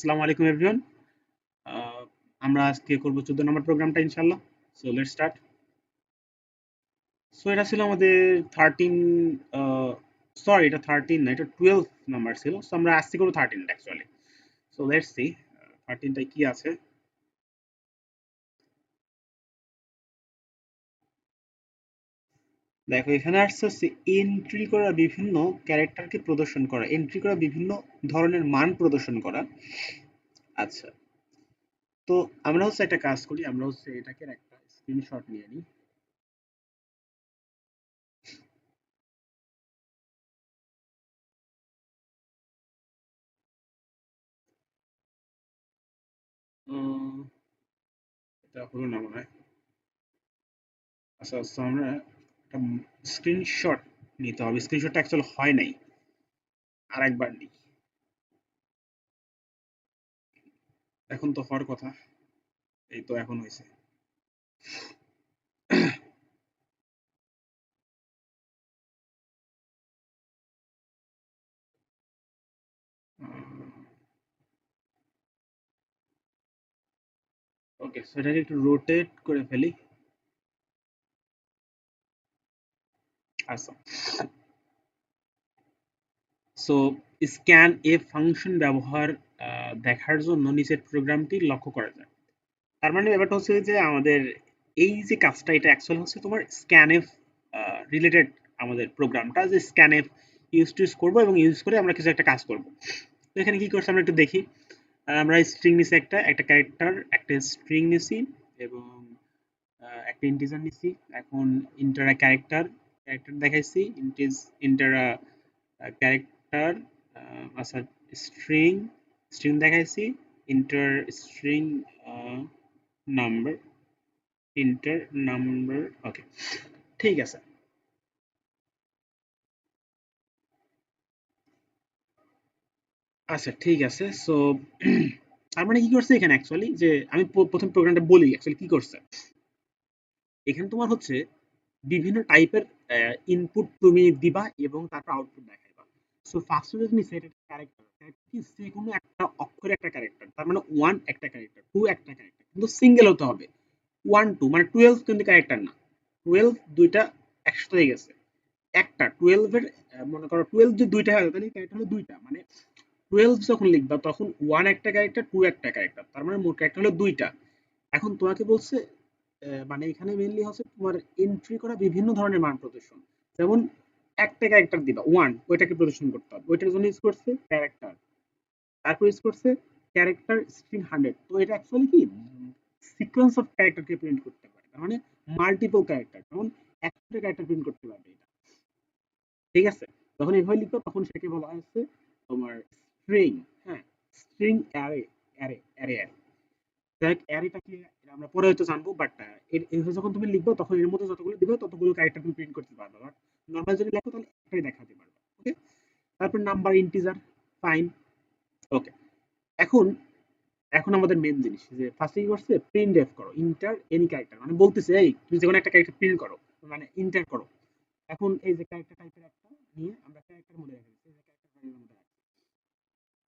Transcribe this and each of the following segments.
আসসালামু আলাইকুম এভরিওয়ান আমরা আজকে করব চোদ্দ নম্বর প্রোগ্রামটা ইনশাআল্লাহ। সো লেট স্টার্ট সো এটা ছিল আমাদের থার্টিন সরি এটা থার্টিন না, এটা টুয়েলভ নাম্বার ছিল। সো আমরা আজকে করব 13 অ্যাকচুয়ালি সো লেটস সি 13 টা কি আছে? দেখো, এখানে আসছে হচ্ছে এন্ট্রি করা বিভিন্ন ক্যারেক্টারকে প্রদর্শন করা এন্ট্রি করা বিভিন্ন ধরনের মান প্রদর্শন করা। আচ্ছা তো আমরা হচ্ছে একটা কাজ করি, আমরা হচ্ছে এটাকে একটা স্ক্রিনশট নিয়ে নিই। এটা হলো না মনে হয়। আচ্ছা আচ্ছা আমরা একটা স্ক্রিনশট নিতে হবে। স্ক্রিনশটটা অ্যাকচুয়ালি হয় নাই। আর একবার নিই। এখন তো হওয়ার কথা। এই তো এখন হয়েছে। ওকে সেটাকে একটু রোটেট করে ফেলি। সো স্ক্যান এ ফাংশন ব্যবহার দেখার জন্য নিচের প্রোগ্রামটি লক্ষ্য করা যায়। তার মানে ব্যাপারটা হচ্ছে যে আমাদের এই যে কাজটা, এটা অ্যাকচুয়াল হচ্ছে তোমার স্ক্যানএফ রিলেটেড আমাদের প্রোগ্রামটা যে স্ক্যানএফ ইউজ টুজ করব এবং ইউজ করে আমরা কিছু একটা কাজ করব। তো এখানে কি করছে আমরা একটু দেখি। আমরা স্ট্রিং নিছি একটা একটা ক্যারেক্টার একটা স্ট্রিং নিছি এবং একটা ইন্টিজার নিছি। এখন ইন্টার ক্যারেক্টার ক্যারেক্টার দেখাইছি ইন্টিজ ইন্টার ক্যারেক্টার আচ্ছা স্ট্রিং স্ট্রিং দেখাইছি enter string number enter number okay ঠিক আছে। আচ্ছা ঠিক আছে সো তার মানে কি করছে এখানে অ্যাকচুয়ালি যে আমি প্রথম প্রোগ্রামটা বলি অ্যাকচুয়ালি কি করছে? এখানে তোমার হচ্ছে বিভিন্ন টাইপের ইনপুট তুমি দিবা এবং তারপর আউটপুট দেখাইবা। সো ফার্স্ট যদি তুমি সেট একটা ক্যারেক্টার কি যে কোনো একটা অক্ষরে একটা ক্যারেক্টার তার মানে ওয়ান একটা ক্যারেক্টার টু একটা ক্যারেক্টার কিন্তু সিঙ্গেল হতে হবে। ওয়ান টু মানে টুয়েলভ কিন্তু ক্যারেক্টার না। টুয়েলভ দুইটা একসাথে হয়ে গেছে। একটা টুয়েলভের মনে করো টুয়েলভ যদি দুইটা হয়, তাহলে ক্যারেক্টার হলো দুইটা। মানে টুয়েলভ যখন লিখবা, তখন ওয়ান একটা ক্যারেক্টার টু একটা ক্যারেক্টার তার মানে মোট ক্যারেক্টার হলো দুইটা। এখন তোমাকে বলছে মানে এখানে মেইনলি হচ্ছে তোমার এন্ট্রি করা বিভিন্ন ধরনের মান প্রদর্শন। যেমন একটা ক্যারেক্টার দিবা ওয়ান ওইটাকে প্রদর্শন করতে হবে। ওইটার জন্য ইউজ করছে ক্যারেক্টার তারপর ইউজ করছে ক্যারেক্টার স্ট্রিং হান্ড্রেড তো এটা অ্যাকচুয়ালি কি? সিকোয়েন্স অফ ক্যারেক্টারকে প্রিন্ট করতে পারে। মানে মাল্টিপল ক্যারেক্টার যেমন একটা ক্যারেক্টার প্রিন্ট করতে পারবে এটা। ঠিক আছে? যখন এভাবে লিখব তখন সেটাকে বলা হচ্ছে তোমার স্ট্রিং হ্যাঁ string array array array array দেখ অ্যারেটা কি আমরা পরে হয়তো জানব বাট এভাবে যখন তুমি লিখব, তখন এর মধ্যে যতগুলো দিবে, ততগুলো ক্যারেক্টার তুমি প্রিন্ট করতে পারবে। বাট নর্মাল যদি লেখো, তাহলে একটাই দেখাতে পারবে ওকে তারপর নাম্বার ইন্টিজার ফাইন ওকে এখন এখন আমাদের মেন জিনিস, যে ফার্স্টে কি করছে? প্রিন্ট এফ করো ইন্টার এনি ক্যারেক্টার মানে বলতেছে, এই, তুমি যে কোনো একটা ক্যারেক্টার প্রিন্ট করো মানে ইন্টার করো। এখন এই যে ক্যারেক্টার টাইপের একটা নিয়ে আমরা ক্যারেক্টার মধ্যে রেখে এই যে ক্যারেক্টার মধ্যে রাখছি।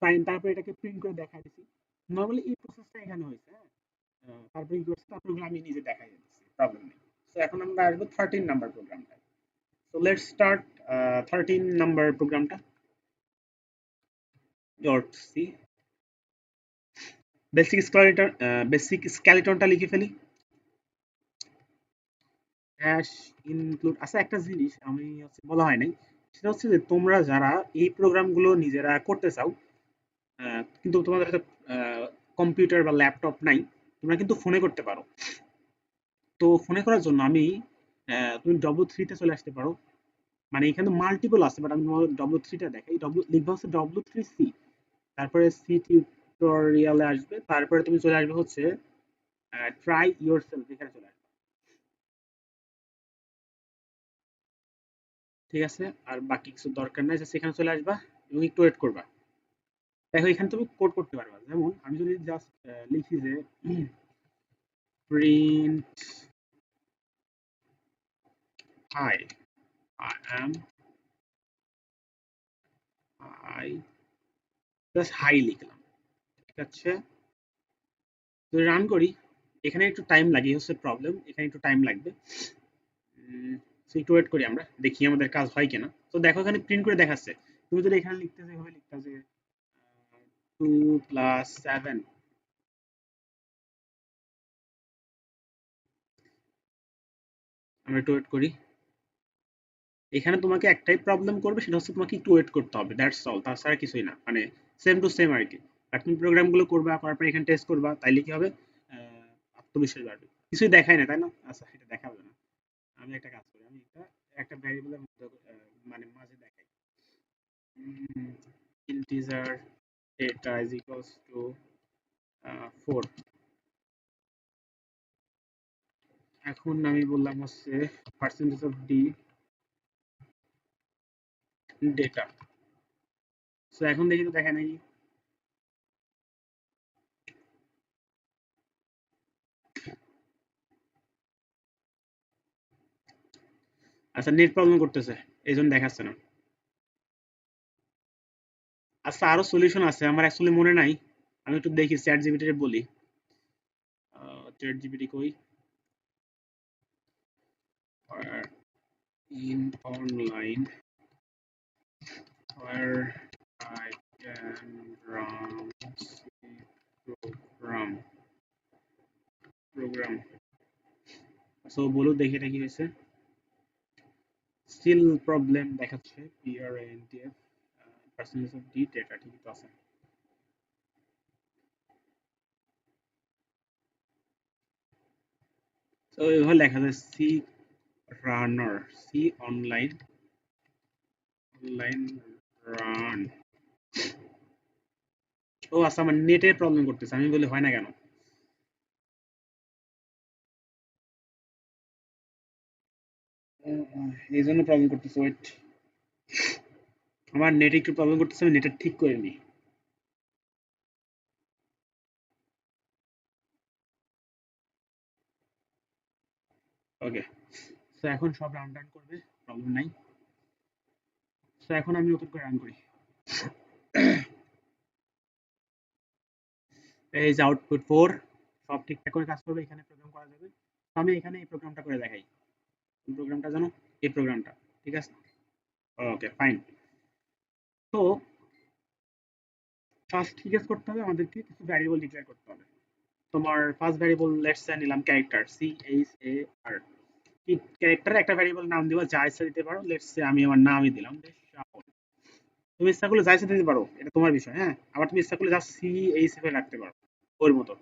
ফাইন তারপর এটাকে প্রিন্ট করে দেখা দিছি নরমালি এই প্রসেসটা এখানে হয়েছে হ্যাঁ? তারপরে কি তারপরে আমি নিজে দেখাই দিচ্ছি প্রবলেম নেই। সো এখন আমরা আসব থার্টিন নাম্বার প্রোগ্রামটা so let's start thirteen number প্রোগ্রামটা dot C basic skeleton basic স্কেলেটনটা লিখে ফেলি। হ্যাশ ইনক্লুড আচ্ছা একটা জিনিস আমি হচ্ছে বলা হয় নাই, সেটা হচ্ছে যে তোমরা যারা এই প্রোগ্রামগুলো নিজেরা করতে চাও কিন্তু তোমাদের হাতে কম্পিউটার বা ল্যাপটপ নাই তোমরা কিন্তু ফোনে করতে পারো। তো ফোনে করার জন্য আমি তুমি ডব্লু থ্রিতে চলে আসতে পারো। মানে এখানে মাল্টিপল আছে বাট আমি তোমাদের ডব্লু থ্রিটা দেখাই। ডব্লু লিখবা হচ্ছে ডব্লু থ্রি সি তারপরে সি টিউটোরিয়ালে আসবে। তারপরে তুমি চলে আসবে হচ্ছে ট্রাই ইয়োর সেলফ এখানে চলে আসবে। ঠিক আছে? আর বাকি কিছু দরকার নাই জাস্ট এখানে চলে আসবা এবং একটু ওয়েট করবা। দেখো এখানে তুমি কোড করতে পারবা। যেমন আমি যদি জাস্ট লিখি যে print hi I am I just hi লিখলাম। ঠিক আছে? তো রান করি, এখানে একটু টাইম লাগে হচ্ছে প্রবলেম এখানে একটু টাইম লাগবে। একটু ওয়েট করি আমরা, দেখি আমাদের কাজ হয় কিনা। তো দেখো এখানে প্রিন্ট করে দেখাচ্ছে। তুমি যদি এখানে লিখতে এভাবে লিখতে যে টু প্লাস সেভেন আমরা একটু ওয়েট করি। এখানে তোমাকে একটাই প্রবলেম করবে, সেটা হচ্ছে তোমাকে একটু ওয়েট করতে হবে দ্যাটস অল তাছাড়া কিছুই না মানে সেম টু সেম আর কি আর তুমি প্রোগ্রামগুলো করবা, করার পর এখানে টেস্ট করবা, তাইলে কি হবে? আত্মবিশ্বাস বাড়বে। কিছুই দেখায় না, তাই না? আচ্ছা এটা দেখাবে না। আমি একটা কাজ করি, আমি এটা একটা ভ্যারিয়েবলের মধ্যে মানে মাঝে দেখাই। Integer data is equals to four এখন আমি বললাম হচ্ছে percentage of D data so এখন দেখি তো দেখা নাকি। আচ্ছা নেট প্রবলেম করতেছে, এই জন্য দেখাচ্ছে না। আচ্ছা আরও সলিউশন আছে, আমার অ্যাকচুয়ালি মনে নাই। আমি একটু দেখি চ্যাট জিপিটি বলি। চ্যাট জিপিটি কই? In online where can run C program program so বলো দেখি এটা কি হয়েছে। স্টিল প্রবলেম দেখাচ্ছে PRNTF percentage of D data ঠিকই তো আছে তো এভাবে লেখা যায় C runner C online online run ও আচ্ছা আমার নেটের প্রবলেম করতেছে, আমি বলি হয় না কেন? এই জন্য প্রবলেম করতেছে ওয়েট আমার নেট একটু প্রবলেম করতেছে, আমি নেটটা ঠিক করে নিই। ওকে তো এখন সব রান টান করবে প্রবলেম নাই। তো এখন আমি নতুন করে রান করি। এই যে আউটপুট ফোর সব ঠিকঠাক করে কাজ করবে, এখানে প্রোগ্রাম করা যাবে। আমি এখানে এই প্রোগ্রামটা করে দেখাই। প্রোগ্রামটা জানো? এই প্রোগ্রামটা ঠিক আছে? ওকে ফাইন তো ফার্স্ট আছে করতে হবে আমাদেরকে কিছু ভ্যারিয়েবল ডিক্লেয়ার করতে হবে। তোমার ফার্স্ট ভ্যারিয়েবল লেটস সে নিলাম character C H A R কি ক্যারেক্টারে একটা ভ্যারিয়েবল নাম দিবা, যা ইচ্ছা দিতে পারো। লেটস সে আমি আমার নামই দিলাম তুমি ইচ্ছা করলে যা ইচ্ছা দিতে পারো, এটা তোমার বিষয় হ্যাঁ? আবার তুমি ইচ্ছা করলে যা সি এইচ এ রাখতে পারো, ওর মতো।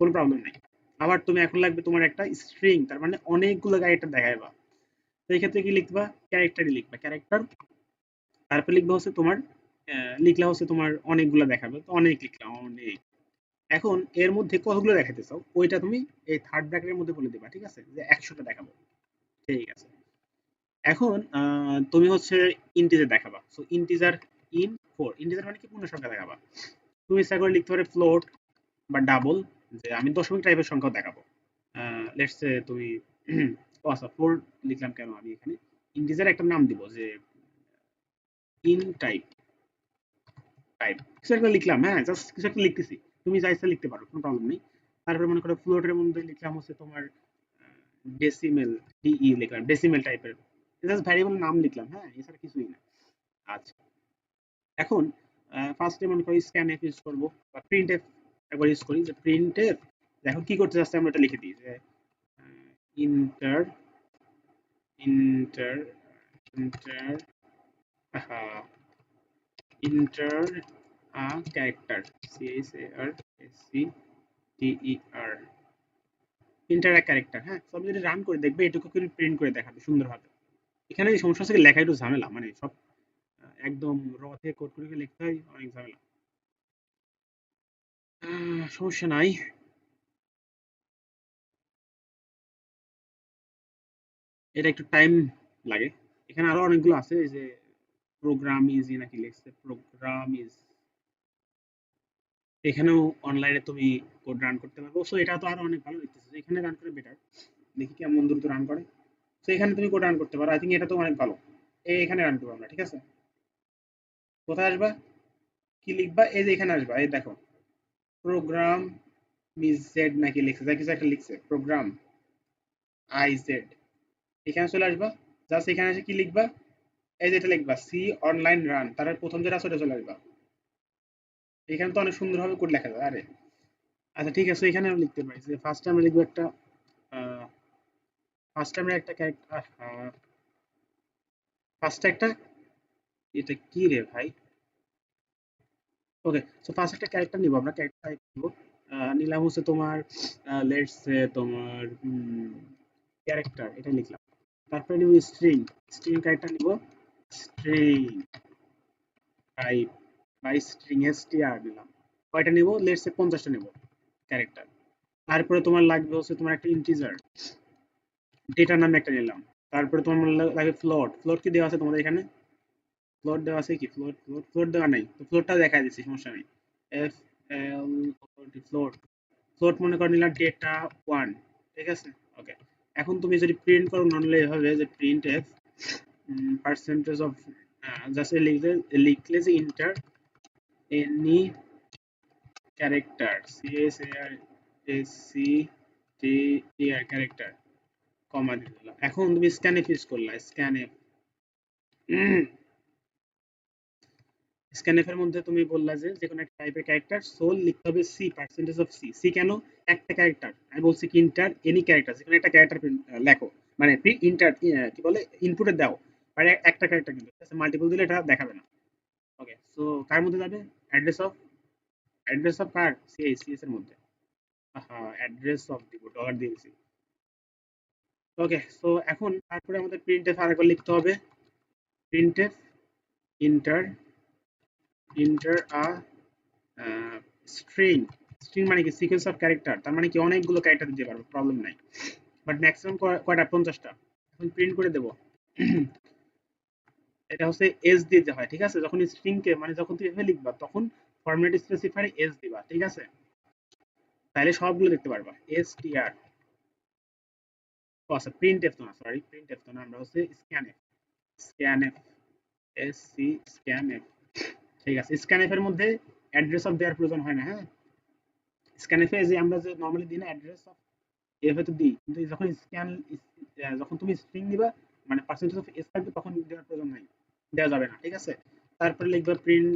কোনো প্রবলেম নেই। আবার তুমি এখন লাগবে তোমার একটা স্ট্রিং তার মানে অনেকগুলো ক্যারেক্টার দেখাইবা। এই ক্ষেত্রে কি লিখবা? ক্যারেক্টারই লিখবা। ক্যারেক্টার তারপর লিখবা হচ্ছে তোমার লিখলা হচ্ছে তোমার অনেকগুলো দেখাবে। তো অনেক লিখলাম অনেক। এখন এর মধ্যে কতগুলো দেখাতে চাও, ওইটা তুমি এই থার্ড ব্র্যাকেটের মধ্যে বলে দিবা, ঠিক আছে? যে একশোটা দেখাবো। ঠিক আছে। এখন তুমি হচ্ছে ইন্টিজার দেখাবা। So integer in four integer মানে কি? পূর্ণ সংখ্যা দেখাবা। তুমি ইচ্ছা করে লিখতে পারে ফ্লোট বা ডাবল যে আমি দশমিক টাইপের সংখ্যা দেখাবো। লেটস তুমি, ও আচ্ছা ফোর লিখলাম কেন আমি এখানে? ইন্টিজার একটা নাম দিব, যে ইন টাইপ টাইপ কিছু একটা লিখলাম হ্যাঁ জাস্ট কিছু একটা লিখতেছি। তুমি যা লিখতে পারো, কোনো প্রবলেম নেই। তারপরে মনে করো ফ্লোটের মধ্যে লিখলাম হচ্ছে তোমার ডেসিমেল ডিই লিখলাম ডেসিমেল টাইপের জাস্ট ভ্যারিয়েবল নাম লিখলাম হ্যাঁ এছাড়া কিছুই না। আচ্ছা। এখন ফার্স্টে মনে করি স্ক্যান এফ ইউজ করব, বা প্রিন্ট এফ একবার ইউজ করি, যে প্রিন্ট এফ দেখো কি করতে চাচ্ছে আমরা এটা লিখে দিই, যে enter enter enter enter a character C H A R S C T E R enter a character হ্যাঁ? সব যদি রান করে দেখবে, এটুকু করে প্রিন্ট করে দেখাবে, সুন্দরভাবে। এখানে এই সমস্যা হচ্ছে লেখা একটু ঝামেলা মানে সব একদম র থেকে কোড করে লিখতে হয়, অনেক ঝামেলা। সমস্যা নাই। এটা একটু টাইম লাগে। এখানে আরও অনেকগুলো আছে যে প্রোগ্রাম ইজি নাকি লিখছে? প্রোগ্রাম ইজ এখানেও অনলাইনে তুমি কোড রান করতে পারব। সো এটা তো আরও অনেক ভালো দেখতেছে এখানে রান করে বেটার দেখি কেমন দ্রুত রান করে। সো এখানে তুমি কোড রান করতে পারো। আই থিঙ্ক এটা তো অনেক ভালো। এখানে রান করব আমরা, ঠিক আছে? কোথায় আসবা? কি লিখবা? এই যে এখানে আসবা। এই দেখো। প্রোগ্রাম মিস জেড নাকি লিখছে? যা কিছু একটা লিখছে। প্রোগ্রাম আই জেড এখানে চলে আসবা। জাস্ট এখানে এসে কি লিখবা? এই যেটা লিখবা, সি অনলাইন রান তারপর প্রথম যেটা আছে ওটা চলে আসবা। এখানে তো অনেক সুন্দরভাবে কোড লেখা যায়, আরে। আচ্ছা ঠিক আছে, এখানে আমি লিখতে পারি, যে ফার্স্ট আমরা লিখব একটা ফার্স্ট আমরা একটা ক্যারেক্টার ফার্স্ট একটা, এটা কি রে ভাই? ওকে সো ফার্স্ট একটা ক্যারেক্টার নিব, আমরা ক্যারেক্টার টাইপ নিব। নিলাম হচ্ছে তোমার লেটস সে তোমার ক্যারেক্টার এটা লিখলাম। তারপরে নিব স্ট্রিং স্ট্রিং ক্যারেক্টার নিব। String type by string STR নিলাম কয়টা নিব? লেটস সে 50টা নিব ক্যারেক্টার তারপরে তোমার লাগবে হচ্ছে তোমার একটা ইন্টিজার ডেটা নামে একটা নিলাম। তারপরে তোমার লাগবে ফ্লোট ফ্লোট কি দেওয়া আছে তোমাদের এখানে? ফ্লোট দেওয়া আছে কি? ফ্লোট ফ্লোট ফ্লোট দেওয়া নাই। তো ফ্লোটটা দেখাই দিচ্ছি, সমস্যা নেই। এফ এল ফ্লোট ফ্লোট মনে করো নিলাম ডেটা ওয়ান ঠিক আছে? ওকে এখন তুমি যদি প্রিন্ট করো নর্মালি এভাবে যে প্রিন্ট এফ লিখলে যে enter any character C S A R S C T E R character comma দিয়ে দিলাম। এখন তুমি স্ক্যানে ফিস করলা স্ক্যানে স্ক্যানএফ এর মধ্যে তুমি বললা যে যে কোনো একটা টাইপের ক্যারেক্টার সোল লিখতে হবে C percentage of C C কেন? একটা ক্যারেক্টার আমি বলছি কি ইন্টার এনি ক্যারেক্টার যেখানে একটা ক্যারেক্টার লেখো। মানে ইন্টার কি বলে? ইনপুটে দাও। মানে একটা ক্যারেক্টার কিন্তু মাল্টিপল দিলে এটা দেখাবে না। ওকে সো কার মধ্যে যাবে? Address of address of car? CS CS এর মধ্যে। হ্যাঁ অ্যাড্রেস অফ দিব ডলার দিয়েছি ওকে সো এখন তারপরে আমাদের প্রিন্টএফ আরেকবার লিখতে হবে। Printf enter enter a string string মানে কি? সিকোয়েন্স অফ ক্যারেক্টার তার মানে কি অনেকগুলো ক্যারেক্টার দিতে পারব প্রবলেম নাই। বাট ম্যাক্সিমাম কয়টা? পঞ্চাশটা। এখন প্রিন্ট করে দেবো। এটা হচ্ছে এস দিতে হয়, ঠিক আছে? যখন স্ট্রিং কে মানে যখন তুমি এভাবে লিখবা, তখন ফরম্যাট স্পেসিফায়ার এস দিবা, ঠিক আছে? তাহলে সবগুলো দেখতে পারবা। এস টি আর আচ্ছা প্রিন্ট এফ তো না সরি প্রিন্ট এফ তো না, আমরা হচ্ছে scan F scan F S C scan F ঠিক আছে? স্ক্যানএফ এর মধ্যে অ্যাড্রেস অফ দেওয়ার প্রয়োজন হয় না হ্যাঁ? স্ক্যানএফ এ যে আমরা যে নরমালি দিই না অ্যাড্রেস অফ এফ তো দিই, কিন্তু যখন স্ক্যান যখন তুমি স্ট্রিং দিবা মানে পার্সেন্টেজ অফ এস থাকবে, তখন দেওয়ার প্রয়োজন নাই। দেওয়া যাবে না, ঠিক আছে? তারপরে লিখবা প্রিন্ট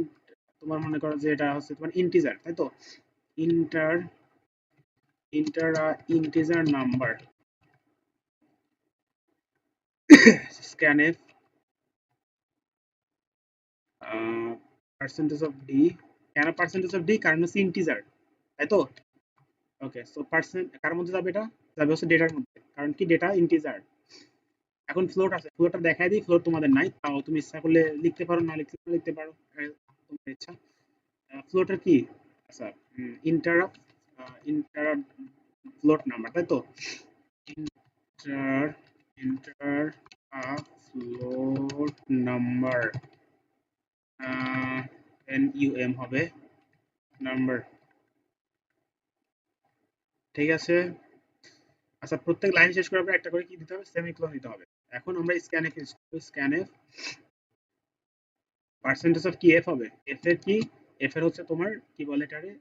তোমার মনে করো যে এটা হচ্ছে তোমার ইন্টিজার তাই তো? Enter enter integer number scanf percentage of D কেন পার্সেন্টেজ অফ ডি কারণ হচ্ছে ইন্টিজার তাই তো? ওকে সো পার্সেন্ট কার মধ্যে যাবে এটা? যাবে হচ্ছে ডেটার মধ্যে, কারণ কি? ডেটা ইন্টিজার এখন ফ্লোট আছে ফ্লোটটা দেখাই দিই ফ্লোট তোমাদের নাই, তাও তুমি ইচ্ছা করলে লিখতে পারো, না লিখতে লিখতে পারো তোমার ইচ্ছা। ফ্লোটের কি? আচ্ছা ইন্টার ইন্টার ফ্লোট নাম্বার তাই তো? Enter enter float number N U M হবে নাম্বার ঠিক আছে? আচ্ছা প্রত্যেক লাইন শেষ করার পর একটা করে কি দিতে হবে সেমিকোলন দিতে হবে। এখন আমরা করব স্ক্যানএফ পার্সেন্টেজ অফ কি এফ হবে। এফ এর কি এফ এর হচ্ছে তোমার, কি বলে এটারে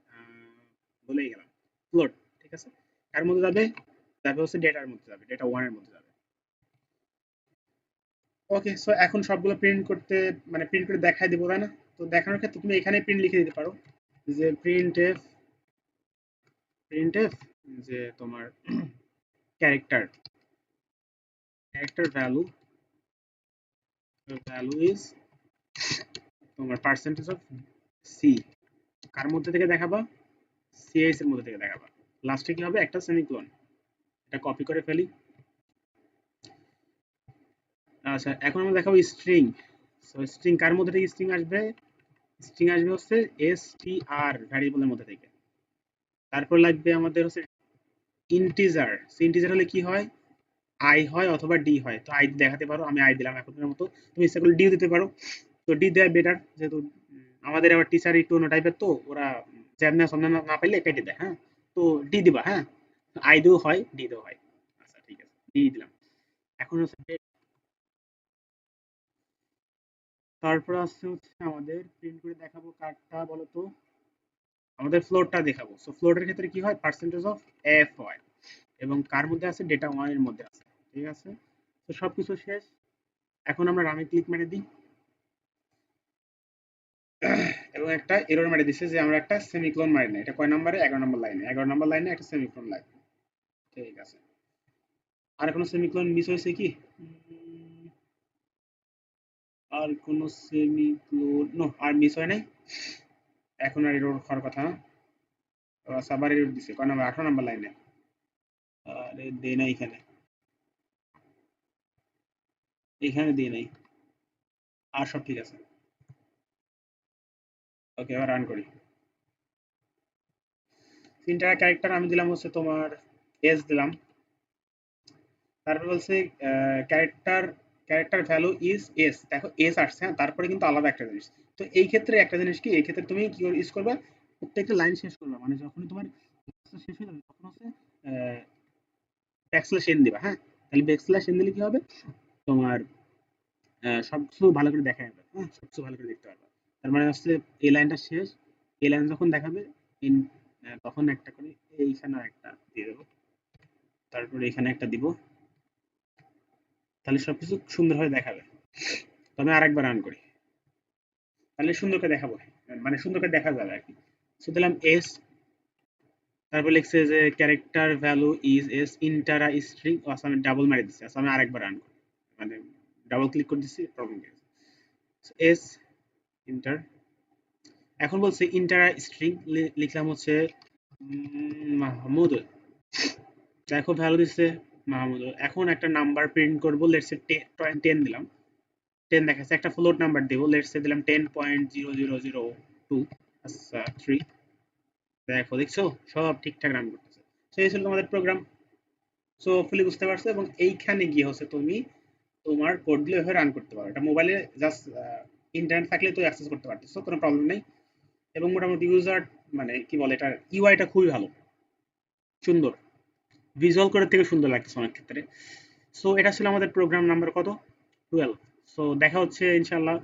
বলেই গেলাম। ফ্লোট ঠিক আছে? কার মধ্যে যাবে? যাবে হচ্ছে ডেটার মধ্যে যাবে ডেটা ওয়ানের মধ্যে যাবে। ওকে সো এখন সবগুলো প্রিন্ট করতে মানে প্রিন্ট করে দেখাই দেবো, তাই না? তো দেখানোর ক্ষেত্রে তুমি এখানে প্রিন্ট লিখে দিতে পারো। যে প্রিন্ট এফ প্রিন্ট এফ যে তোমার character character value value is তোমার পার্সেন্টেজ অফ সি কার মধ্যে থেকে দেখাবা? সিএস এর মধ্যে থেকে দেখাবা। লাস্টে কি হবে? একটা সেমিকোলন এটা কপি করে ফেলি। আচ্ছা এখন আমরা দেখাবো স্ট্রিং সো স্ট্রিং কার মধ্যে থেকে স্ট্রিং আসবে? স্ট্রিং আসবে হচ্ছে এস টি আর ভ্যারিয়েবলের মধ্যে থেকে। তারপর লাগবে আমাদের হচ্ছে ইন্টিজার ইন্টিজার হলে কি হয়? আই হয় অথবা ডি হয়। তো আই দেখাতে পারো, আমি আই দিলাম এখনের মতো। তুমি ইচ্ছা করলে ডিও দিতে পারো। তো ডি দেওয়া বেটার যেহেতু আমাদের আবার টিচার একটু অন্য টাইপের তো, ওরা জ্যাবনা সামনে না পাইলে কেটে দেয় হ্যাঁ? তো ডি দিবা হ্যাঁ? আই দিও হয় ডি দিও হয়। আচ্ছা ঠিক আছে ডি দিলাম। এখন হচ্ছে তারপর আসছে হচ্ছে আমাদের প্রিন্ট করে দেখাবো কার্ডটা বলো তো আমাদের ফ্লোরটা দেখাবো। সো ফ্লোরের ক্ষেত্রে কি হয়? পার্সেন্টেজ অফ এফ হয়। এবং কার মধ্যে আছে? ডেটা ওয়ানের মধ্যে আছে। ঠিক আছে? তো সবকিছু শেষ। এখন আমরা রামে ক্লিক মেরে দিই। এবং একটা এরর মেরে দিচ্ছে যে আমরা একটা সেমিক্লোন মারি না এটা কয় নম্বরে? এগারো নম্বর লাইনে এগারো নম্বর লাইনে একটা সেমিক্লোন লাগবে ঠিক আছে। আর কোনো সেমিক্লোন মিস হয়েছে কি? আর কোনো সেমিক্লোন নো আর মিস হয় নাই। এখন আর এরর হওয়ার কথা না। আবার এরর দিছে। কয় নম্বর? আঠারো নম্বর লাইনে আরে দে নাই এখানে। এখানে দিয়ে নাই। আর সব ঠিক আছে। ওকে, এবার রান করি। তিনটা ক্যারেক্টার আমি দিলাম হচ্ছে তোমার এস দিলাম। তারপর বলছে character character value is S দেখো এস আসছে হ্যাঁ? তারপরে কিন্তু আলাদা একটা জিনিস। তো এই ক্ষেত্রে একটা জিনিস কি? এই ক্ষেত্রে তুমি কি ইউজ করবে? প্রত্যেকটা লাইন শেষ করবে। মানে যখনই তোমার শেষ হয়ে যাবে, তখন হচ্ছে ব্যাকস্ল্যাশ এন দিবা হ্যাঁ? তাহলে ব্যাকস্ল্যাশ এন দিলে কি হবে? তোমার সবকিছু ভালো করে দেখা যাবে হ্যাঁ? সবকিছু ভালো করে দেখতে পারবে। তার মানে হচ্ছে এই লাইনটা শেষ। এই লাইন যখন দেখাবে তখন একটা করে, এইখানে একটা দিয়ে দেবো। তারপরে এখানে একটা দিব। তাহলে সবকিছু সুন্দরভাবে দেখাবে। তো আমি আরেকবার রান করি। তাহলে সুন্দর করে দেখাবো। মানে সুন্দর করে দেখা যাবে আর কি। সো দিলাম এস তারপর লিখছে যে character value is S enter a string আচ্ছা ডাবল মারি দিচ্ছি আচ্ছা আমি আরেকবার রান করি। মানে ডাবল ক্লিক করে দিচ্ছি প্রবলেম এস ইন্টার এখন বলছে ইন্টারা স্ট্রিং লিখলাম হচ্ছে মাহমুদ। দেখো ভ্যালু দিচ্ছে মাহমুদ। এখন একটা নাম্বার প্রিন্ট করব লেটস টেন দিলাম। টেন দেখাচ্ছে, একটা ফ্লোট নাম্বার দিব লেটস দিলাম ten point zero zero zero two আচ্ছা থ্রি দেখো, দেখছ? সব ঠিকঠাক রান করতেছে। এই ছিল তোমাদের প্রোগ্রাম সো ফুলি বুঝতে পারছ? এবং এইখানে গিয়ে হচ্ছে তুমি তোমার কোডগুলো এভাবে রান করতে পারো। এটা মোবাইলে জাস্ট ইন্টারনেট থাকলে তো অ্যাক্সেস করতে পারতেছো কোনো প্রবলেম নেই। এবং মোটামুটি ইউজার মানে কি বলে এটা ইউআইটা খুবই ভালো। সুন্দর। ভিজুয়াল করার থেকে সুন্দর লাগছে অনেক ক্ষেত্রে। সো এটা ছিল আমাদের প্রোগ্রাম নাম্বার কত? টুয়েলভ সো দেখা হচ্ছে ইনশাল্লাহ